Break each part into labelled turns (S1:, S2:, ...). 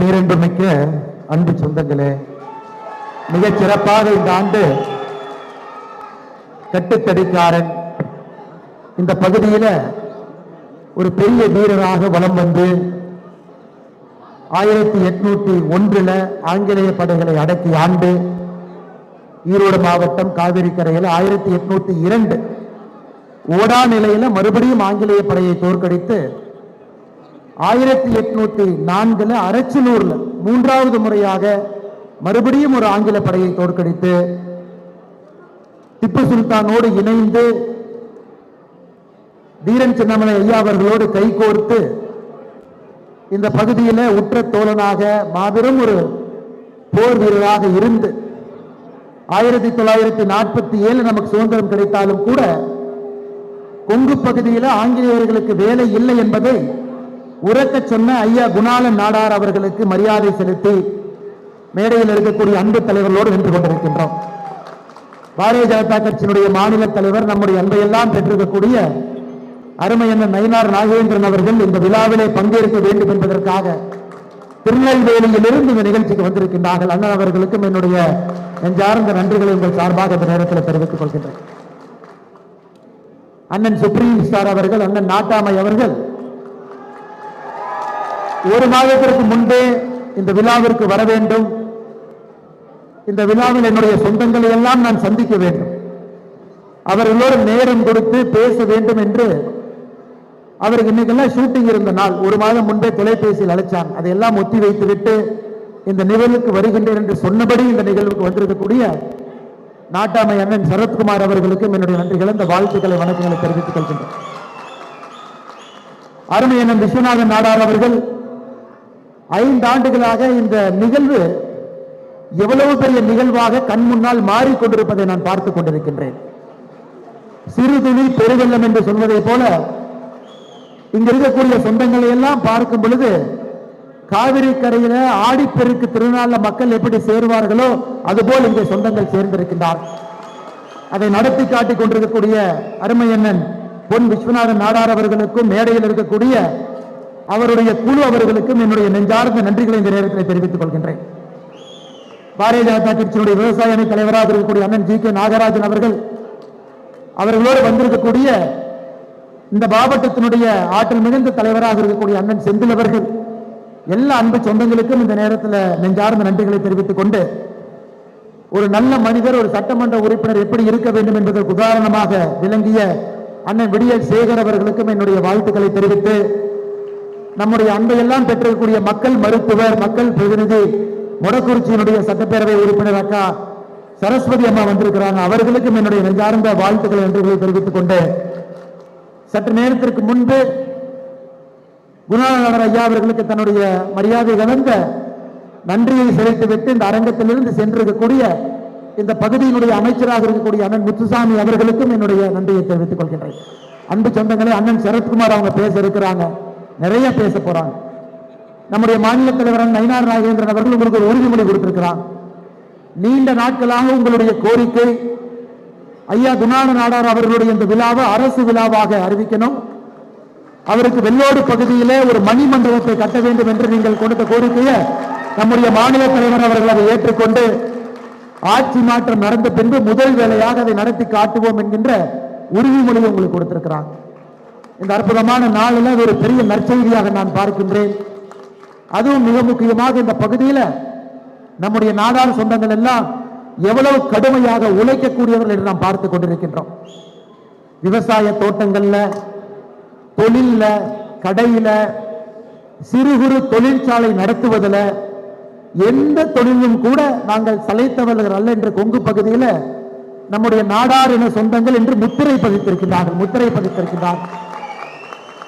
S1: பேரன்புமிக்க அன்பு சொந்தங்களே மிக சிறப்பாக இந்த ஆண்டு கட்டுத்தடிக்காரன் இந்த பகுதியில ஒரு பெரிய வீரராக வலம் வந்து ஆயிரத்தி எட்நூத்தி ஒன்றுல ஆங்கிலேய படைகளை அடக்கி ஆண்டு ஈரோடு மாவட்டம் காவிரி கரையில் ஆயிரத்தி எட்நூத்தி இரண்டு ஓடா நிலையில மறுபடியும் ஆங்கிலேய படையை தோற்கடித்து ஆயிரத்தி எட்நூத்தி நான்குல அரச்சலூர்ல மூன்றாவது முறையாக மறுபடியும் ஒரு ஆங்கில படையை தோற்கடித்து திப்பு சுல்தானோடு இணைந்து வீரன் சின்னமலை ஐயா அவர்களோடு கைகோர்த்து இந்த பகுதியில உற்ற தோழனாக மாபெரும் ஒரு போர் வீரராக இருந்து ஆயிரத்தி தொள்ளாயிரத்தி நாற்பத்தி ஏழு நமக்கு சுதந்திரம் கிடைத்தாலும் கூட கொங்கு பகுதியில ஆங்கிலேயர்களுக்கு வேலை இல்லை என்பதை உரக்க சொன்ன ஐயா குணாலன் நாடார் அவர்களுக்கு மரியாதை செலுத்தி மேடையில் இருக்கக்கூடிய அன்பு தலைவர்களோடு நின்று கொண்டிருக்கின்றோம். பாரதிய ஜனதா கட்சியினுடைய மாநில தலைவர் நம்முடைய அன்பையெல்லாம் பெற்றிருக்கக்கூடிய அருமை என்ன நயினார் நாகேந்திரன் அவர்கள் இந்த விழாவிலே பங்கேற்க வேண்டும் என்பதற்காக திருநெல்வேலியிலிருந்து இந்த நிகழ்ச்சிக்கு வந்திருக்கின்றார்கள். அண்ணன் அவர்களுக்கும் என்னுடைய நெஞ்சார்ந்த நன்றிகளை உங்கள் சார்பாக இந்த நேரத்தில் தெரிவித்துக் கொள்கின்றேன். அண்ணன் சுப்ரீம் ஸ்டார் அவர்கள் அண்ணன் நாட்டாமை அவர்கள் ஒரு மாதத்திற்கு முன்பே இந்த விழாவிற்கு வர வேண்டும். இந்த விழாவில் என்னுடைய சொந்தங்களை எல்லாம் நான் சந்திக்க வேண்டும். அவர்களோடு நேரம் கொடுத்து பேச வேண்டும் என்று அவருக்கு இன்னைக்கெல்லாம் ஷூட்டிங் இருந்த நாள். ஒரு மாதம் முன்பே தொலைபேசியில் அழைச்சான். அதையெல்லாம் ஒத்தி வைத்து விட்டு இந்த நிகழ்வுக்கு வருகின்றேன் என்று சொன்னபடி இந்த நிகழ்வுக்கு வந்திருக்கக்கூடிய நாட்டாமை அண்ணன் சரத்குமார் அவர்களுக்கும் என்னுடைய நன்றிகள் இந்த வாழ்த்துக்களை வணக்கங்களை தெரிவித்துக் கொள்கின்றேன். அருமை அண்ணன் விஸ்வநாதன் நாடார் அவர்கள் ஐந்து ஆண்டுகளாக இந்த நிகழ்வு எவ்வளவு பெரிய நிகழ்வாக கண் முன்னால் மாறிக்கொண்டிருப்பதை நான் பார்த்துக் கொண்டிருக்கின்றேன். சிறு துளி பெருவெள்ளம் என்று சொல்வதை போல இங்க இருக்கக்கூடிய சொந்தங்களை எல்லாம் பார்க்கும் பொழுது காவிரி கரையில ஆடிப்பெருக்கு திருநாள்ல மக்கள் எப்படி சேருவார்களோ அதுபோல் இங்கே சொந்தங்கள் சேர்ந்திருக்கின்றார். அதை நடத்தி காட்டிக் கொண்டிருக்கக்கூடிய அருமையண்ணன் பொன் விஸ்வநாதன் நாடார் அவர்களுக்கும் மேடையில் இருக்கக்கூடிய அவருடைய குழு அவர்களுக்கும் என்னுடைய நெஞ்சார்ந்த நன்றிகளை இந்த நேரத்தில் தெரிவித்துக் கொள்கின்றேன். பாரதிய ஜனதா கட்சியினுடைய விவசாய அணி தலைவராக இருக்கக்கூடிய அண்ணன் ஜி கே நாகராஜன் அவர்கள் அவர்களோடு வந்திருக்கக்கூடிய இந்த மாவட்டத்தினுடைய ஆற்றல் மிகுந்த தலைவராக இருக்கக்கூடிய அண்ணன் செந்தில் அவர்கள் எல்லா அன்பு சொந்தங்களுக்கும் இந்த நேரத்தில் நெஞ்சார்ந்த நன்றிகளை தெரிவித்துக் கொண்டு ஒரு நல்ல மனிதர் ஒரு சட்டமன்ற உறுப்பினர் எப்படி இருக்க வேண்டும் என்பதற்கு உதாரணமாக விளங்கிய அண்ணன் விடிய சேகர் அவர்களுக்கும் என்னுடைய வாழ்த்துக்களை தெரிவித்து நம்முடைய அன்பையெல்லாம் பெற்றிருக்கக்கூடிய மக்கள் மருத்துவர் மக்கள் பிரதிநிதி மொடக்குறிச்சியினுடைய சட்டப்பேரவை உறுப்பினர் அக்கா சரஸ்வதி அம்மா வந்திருக்கிறாங்க. அவர்களுக்கும் என்னுடைய நெஞ்சார்ந்த வாழ்த்துக்களை நன்றிகளை தெரிவித்துக் கொண்டு சற்று நேரத்திற்கு முன்பு குணாநகர் ஐயா அவர்களுக்கு தன்னுடைய மரியாதை கலந்த நன்றியை செலுத்திவிட்டு இந்த அரங்கத்திலிருந்து சென்றிருக்கக்கூடிய இந்த பகுதியினுடைய அமைச்சராக இருக்கக்கூடிய அண்ணன் முத்துசாமி அவர்களுக்கும் என்னுடைய நன்றியை தெரிவித்துக் கொள்கின்றேன். அன்பு சொந்தங்களே அண்ணன் சரத்குமார் அவங்க பேச இருக்கிறாங்க. நிறைய பேச போறாங்க. நம்முடைய மாநில தலைவர் நயினார் நாகேந்திரன் அவர்கள் உங்களுக்கு ஒரு உறுதிமொழி கொடுத்திருக்கிறார். நீண்ட நாட்களாக உங்களுடைய கோரிக்கை ஐயா குணான நாடார் அவர்களுடைய இந்த விழாவை அரசு விழாவாக அறிவிக்கணும். அவருக்கு வெள்ளோடு பகுதியிலே ஒரு மணி மண்டபத்தை கட்ட வேண்டும் என்று நீங்கள் கொடுத்த கோரிக்கையை நம்முடைய மாநில தலைவர் அவர்கள் அதை ஏற்றுக்கொண்டு ஆட்சி மாற்றம் நடந்த பின்பு முதல் வேலையாக அதை நடத்தி காட்டுவோம் என்கின்ற உறுதிமொழியை உங்களுக்கு கொடுத்திருக்கிறார். இந்த அற்புதமான நாளில் ஒரு பெரிய நற்செய்தியாக நான் பார்க்கின்றேன். அதுவும் மிக முக்கியமாக இந்த பகுதியில் நம்முடைய நாடார் சொந்தங்கள் எல்லாம் எவ்வளவு கடுமையாக உழைக்கக்கூடியவர்கள் என்று நாம் பார்த்து கொண்டிருக்கின்றோம். விவசாய தோட்டங்கள்ல தொழில்ல கடையில சிறு குறு தொழிற்சாலை நடத்துவதில் எந்த தொழிலும் கூட நாங்கள் சளைத்தவர்கள் அல்ல என்ற கொங்கு பகுதியில் நம்முடைய நாடார் என சொந்தங்கள் என்று முத்திரை பதித்திருக்கிறார்கள் முத்திரை பதித்திருக்கிறார்கள்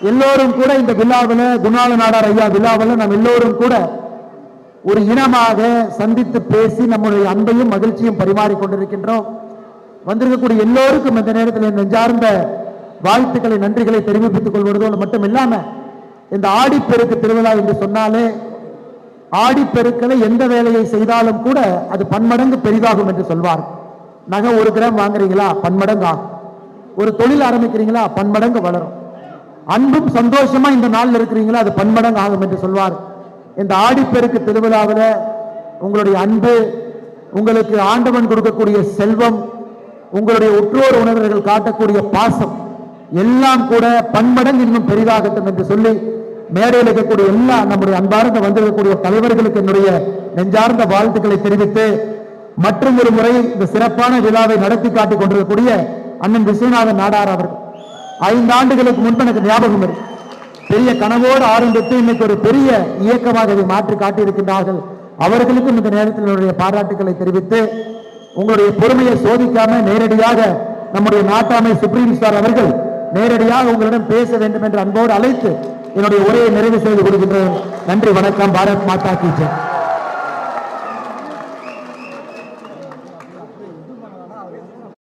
S1: எல்லோரும் கூட இந்த விழாவில் குணால நாடார் ஐயா விழாவில் நாம் எல்லோரும் கூட ஒரு இனமாக சந்தித்து பேசி நம்முடைய அன்பையும் மகிழ்ச்சியும் பரிமாறிக்கொண்டிருக்கின்றோம் வந்திருக்கக்கூடிய எல்லோருக்கும் இந்த நேரத்தில் நெஞ்சார்ந்த வாழ்த்துக்களை நன்றிகளை தெரிவித்துக் கொள்வதோடு மட்டும் இல்லாமல் இந்த ஆடிப்பெருக்கு திருவிழா என்று சொன்னாலே ஆடிப்பெருக்களை எந்த வேலையை செய்தாலும் கூட அது பன்மடங்கு பெரிதாகும் என்று சொல்வார். நகை ஒரு கிராம் வாங்குறீங்களா? பன்மடங்கு ஆகும் ஒரு தொழில் ஆரம்பிக்கிறீங்களா? பன்மடங்கு வளரும். அன்பும் சந்தோஷமா இந்த நாளில் இருக்கிறீங்களோ? அது பன்மடங்கு ஆகும் என்று சொல்வார். இந்த ஆடிப்பெருக்கு திருவிழாவில் உங்களுடைய அன்பு உங்களுக்கு ஆண்டவன் கொடுக்கக்கூடிய செல்வம் உங்களுடைய உற்றோர் உணர்வர்கள் காட்டக்கூடிய பாசம் எல்லாம் கூட பன்மடங்கு இன்னும் பெரிதாகட்டும் என்று சொல்லி மேடையில் இருக்கக்கூடிய எல்லா நம்முடைய அன்பார்ந்த வந்திருக்கக்கூடிய தலைவர்களுக்கு என்னுடைய நெஞ்சார்ந்த வாழ்த்துக்களை தெரிவித்து மற்றும் ஒரு முறை இந்த சிறப்பான விழாவை நடத்தி காட்டிக் கொண்டிருக்கக்கூடிய அண்ணன் விஸ்வநாதன் நாடார் அவர்கள். ஐந்து ஆண்டுகளுக்கு முன்பு எனக்கு ஞாபகம் இருக்கு பெரிய கனவோடு ஆரம்பித்து இன்னைக்கு ஒரு பெரிய இயக்கமாக இதை மாற்றி காட்டியிருக்கின்றார்கள். அவர்களுக்கும் இந்த நேரத்தில் என்னுடைய பாராட்டுக்களை தெரிவித்து உங்களுடைய பொறுமையை சோதிக்காம நேரடியாக நம்முடைய நாட்டாமை சுப்ரீம் ஸ்டார் அவர்கள் நேரடியாக உங்களிடம் பேச வேண்டும் என்று அன்போடு அழைத்து என்னுடைய உரையை நிறைவு செய்து கொடுக்கின்றேன் நன்றி வணக்கம். பாரத் மாதா கி